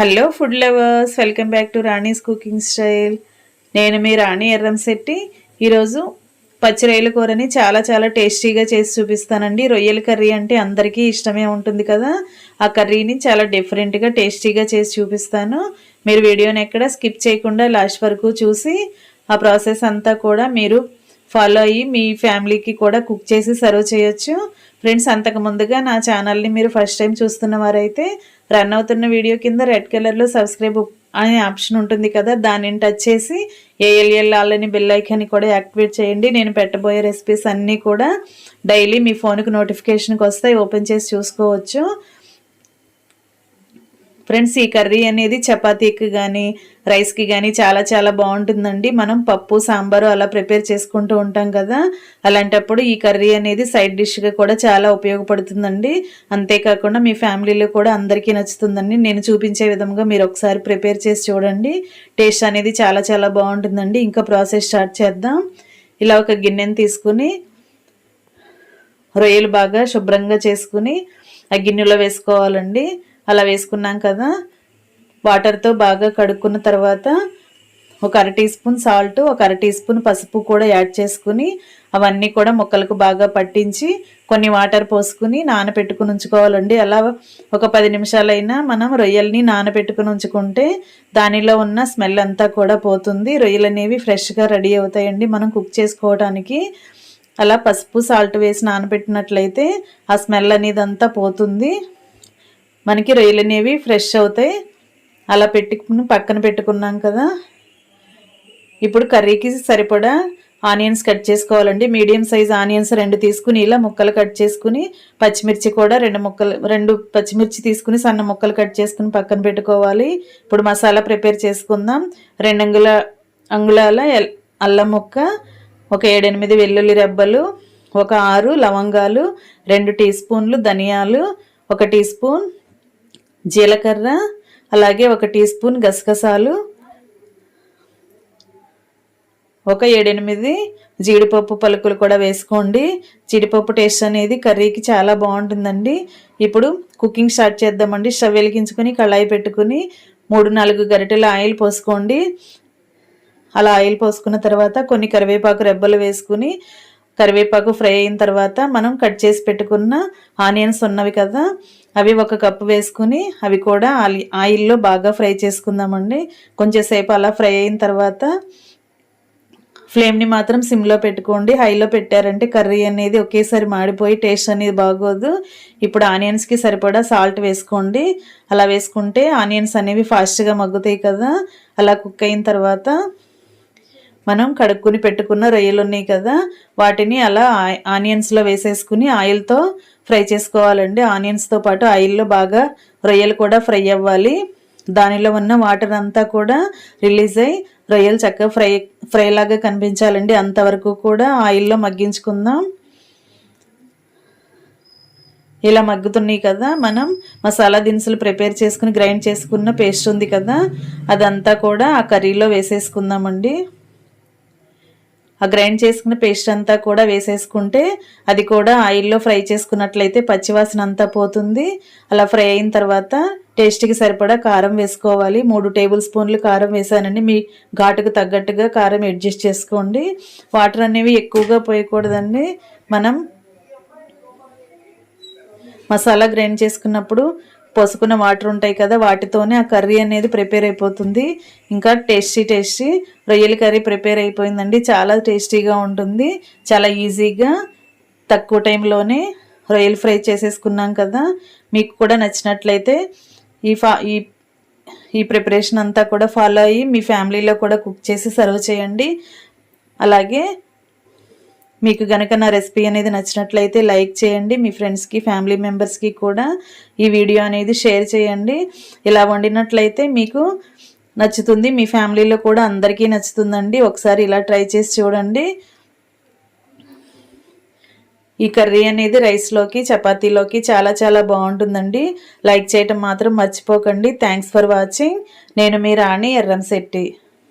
Hello food lovers welcome back to Rani's cooking style నేను మీ రాణి ఎర్రంశెట్టి ఈరోజు పచ్చి రొయ్యల కూరని చాలా చాలా టేస్టీగా చేసి చూపిస్తానండి. రొయ్యల కర్రీ అంటే అందరికీ ఇష్టమే ఉంటుంది కదా. ఆ కర్రీని చాలా డిఫరెంట్గా టేస్టీగా చేసి చూపిస్తాను. మీరు వీడియోని ఎక్కడ స్కిప్ చేయకుండా లాస్ట్ వరకు చూసి ఆ ప్రాసెస్ అంతా కూడా మీరు ఫాలో అయ్యి మీ ఫ్యామిలీకి కూడా కుక్ చేసి సర్వ్ చేయొచ్చు. ఫ్రెండ్స్ అంతకు ముందుగా నా ఛానల్ని మీరు ఫస్ట్ టైం చూస్తున్న వారైతే రన్ అవుతున్న వీడియో కింద రెడ్ కలర్లో సబ్స్క్రైబ్ అనే ఆప్షన్ ఉంటుంది కదా దానిని టచ్ చేసి ఏఎల్ఎల్ ఆల్ని బెల్ ఐకాన్ని కూడా యాక్టివేట్ చేయండి. నేను పెట్టబోయే రెసిపీస్ అన్నీ కూడా డైలీ మీ ఫోన్కి నోటిఫికేషన్కి వస్తాయి ఓపెన్ చేసి చూసుకోవచ్చు. ఫ్రెండ్స్ ఈ కర్రీ అనేది చపాతీకి కానీ రైస్కి కానీ చాలా చాలా బాగుంటుందండి. మనం పప్పు సాంబారు అలా ప్రిపేర్ చేసుకుంటూ ఉంటాం కదా. అలాంటప్పుడు ఈ కర్రీ అనేది సైడ్ డిష్గా కూడా చాలా ఉపయోగపడుతుందండి. అంతేకాకుండా మీ ఫ్యామిలీలో కూడా అందరికీ నచ్చుతుందండి. నేను చూపించే విధంగా మీరు ఒకసారి ప్రిపేర్ చేసి చూడండి. టేస్ట్ అనేది చాలా చాలా బాగుంటుందండి. ఇంకా ప్రాసెస్ స్టార్ట్ చేద్దాం. ఇలా ఒక గిన్నెని తీసుకుని రొయ్యలు బాగా శుభ్రంగా చేసుకుని ఆ గిన్నెలో వేసుకోవాలండి. అలా వేసుకున్నాం కదా. వాటర్తో బాగా కడుక్కున్న తర్వాత ఒక అర టీ స్పూన్ సాల్ట్ ఒక అర టీ స్పూన్ పసుపు కూడా యాడ్ చేసుకుని అవన్నీ కూడా మొక్కలకు బాగా పట్టించి కొన్ని వాటర్ పోసుకుని నానబెట్టుకుని ఉంచుకోవాలండి. అలా ఒక పది నిమిషాలైనా మనం రొయ్యల్ని నానబెట్టుకుని ఉంచుకుంటే దానిలో ఉన్న స్మెల్ అంతా కూడా పోతుంది. రొయ్యలు అనేవి ఫ్రెష్గా రెడీ అవుతాయండి. మనం కుక్ చేసుకోవడానికి అలా పసుపు సాల్ట్ వేసి నానబెట్టినట్లయితే ఆ స్మెల్ అనేది అంతా పోతుంది. మనకి రొయ్యలు అనేవి ఫ్రెష్ అవుతాయి. అలా పెట్టుకుని పక్కన పెట్టుకున్నాం కదా. ఇప్పుడు కర్రీకి సరిపడా ఆనియన్స్ కట్ చేసుకోవాలండి. మీడియం సైజ్ ఆనియన్స్ రెండు తీసుకుని ఇలా ముక్కలు కట్ చేసుకుని పచ్చిమిర్చి కూడా రెండు ముక్కలు రెండు పచ్చిమిర్చి తీసుకుని సన్న ముక్కలు కట్ చేసుకుని పక్కన పెట్టుకోవాలి. ఇప్పుడు మసాలా ప్రిపేర్ చేసుకుందాం. రెండు అంగుల అంగుళాల అల్లం ముక్క ఒక ఏడెనిమిది వెల్లుల్లి రెబ్బలు ఒక ఆరు లవంగాలు రెండు టీ స్పూన్లు ధనియాలు ఒక టీ స్పూన్ జీలకర్ర అలాగే ఒక టీ స్పూన్ గసగసాలు ఒక ఏడెనిమిది జీడిపప్పు పలుకులు కూడా వేసుకోండి. జీడిపప్పు టేస్ట్ అనేది కర్రీకి చాలా బాగుంటుందండి. ఇప్పుడు కుకింగ్ స్టార్ట్ చేద్దామండి. స్టవ్ వెలిగించుకొని కళాయి పెట్టుకుని మూడు నాలుగు గరిటెల ఆయిల్ పోసుకోండి. అలా ఆయిల్ పోసుకున్న తర్వాత కొన్ని కరివేపాకు రెబ్బలు వేసుకుని కరివేపాకు ఫ్రై అయిన తర్వాత మనం కట్ చేసి పెట్టుకున్న ఆనియన్స్ ఉన్నవి కదా అవి ఒక కప్పు వేసుకుని అవి కూడా ఆయిల్లో బాగా ఫ్రై చేసుకుందామండి. కొంచెంసేపు అలా ఫ్రై అయిన తర్వాత ఫ్లేమ్ని మాత్రం సిమ్లో పెట్టుకోండి. హైలో పెట్టారంటే కర్రీ అనేది ఒకేసారి మాడిపోయి టేస్ట్ అనేది బాగోదు. ఇప్పుడు ఆనియన్స్కి సరిపడా సాల్ట్ వేసుకోండి. అలా వేసుకుంటే ఆనియన్స్ అనేవి ఫాస్ట్గా మగ్గుతాయి కదా అలా కుక్ అయిన తర్వాత మనం కడుక్కుని పెట్టుకున్న రొయ్యలు ఉన్నాయి కదా వాటిని అలా ఆనియన్స్లో వేసేసుకుని ఆయిల్తో ఫ్రై చేసుకోవాలండి. ఆనియన్స్తో పాటు ఆయిల్లో బాగా రొయ్యలు కూడా ఫ్రై అవ్వాలి. దానిలో ఉన్న వాటర్ అంతా కూడా రిలీజ్ అయ్యి రొయ్యలు చక్కగా ఫ్రై ఫ్రై లాగా కనిపించాలండి. అంతవరకు కూడా ఆయిల్లో మగ్గించుకుందాం. ఇలా మగ్గుతున్నాయి కదా మనం మసాలా దినుసులు ప్రిపేర్ చేసుకుని గ్రైండ్ చేసుకున్న పేస్ట్ ఉంది కదా అదంతా కూడా ఆ కర్రీలో వేసేసుకుందామండి. ఆ గ్రైండ్ చేసుకున్న పేస్ట్ అంతా కూడా వేసేసుకుంటే అది కూడా ఆయిల్లో ఫ్రై చేసుకున్నట్లయితే పచ్చివాసన అంతా పోతుంది. అలా ఫ్రై అయిన తర్వాత టేస్ట్కి సరిపడా కారం వేసుకోవాలి. మూడు టేబుల్ స్పూన్లు కారం వేసానండి. మీ ఘాటుకు తగ్గట్టుగా కారం అడ్జస్ట్ చేసుకోండి. వాటర్ అనేవి ఎక్కువగా పోయకూడదండి. మనం మసాలా గ్రైండ్ చేసుకున్నప్పుడు పోసుకున్న వాటర్ ఉంటాయి కదా వాటితోనే ఆ కర్రీ అనేది ప్రిపేర్ అయిపోతుంది. ఇంకా టేస్టీ టేస్టీ రొయ్యల కర్రీ ప్రిపేర్ అయిపోయిందండి. చాలా టేస్టీగా ఉంటుంది. చాలా ఈజీగా తక్కువ టైంలోనే రొయ్యలు ఫ్రై చేసేసుకున్నాం కదా. మీకు కూడా నచ్చినట్లయితే ఈ ఫా ఈ ఈ ప్రిపరేషన్ అంతా కూడా ఫాలో అయ్యి మీ ఫ్యామిలీలో కూడా కుక్ చేసి సర్వ్ చేయండి. అలాగే మీకు గనక నా రెసిపీ అనేది నచ్చినట్లయితే లైక్ చేయండి. మీ ఫ్రెండ్స్కి ఫ్యామిలీ మెంబర్స్కి కూడా ఈ వీడియో అనేది షేర్ చేయండి. ఇలా వండినట్లయితే మీకు నచ్చుతుంది. మీ ఫ్యామిలీలో కూడా అందరికీ నచ్చుతుందండి. ఒకసారి ఇలా ట్రై చేసి చూడండి. ఈ కర్రీ అనేది రైస్లోకి చపాతీలోకి చాలా చాలా బాగుంటుందండి. లైక్ చేయటం మాత్రం మర్చిపోకండి. థ్యాంక్స్ ఫర్ వాచింగ్ నేను మీ రాణి ఎర్రంశెట్టి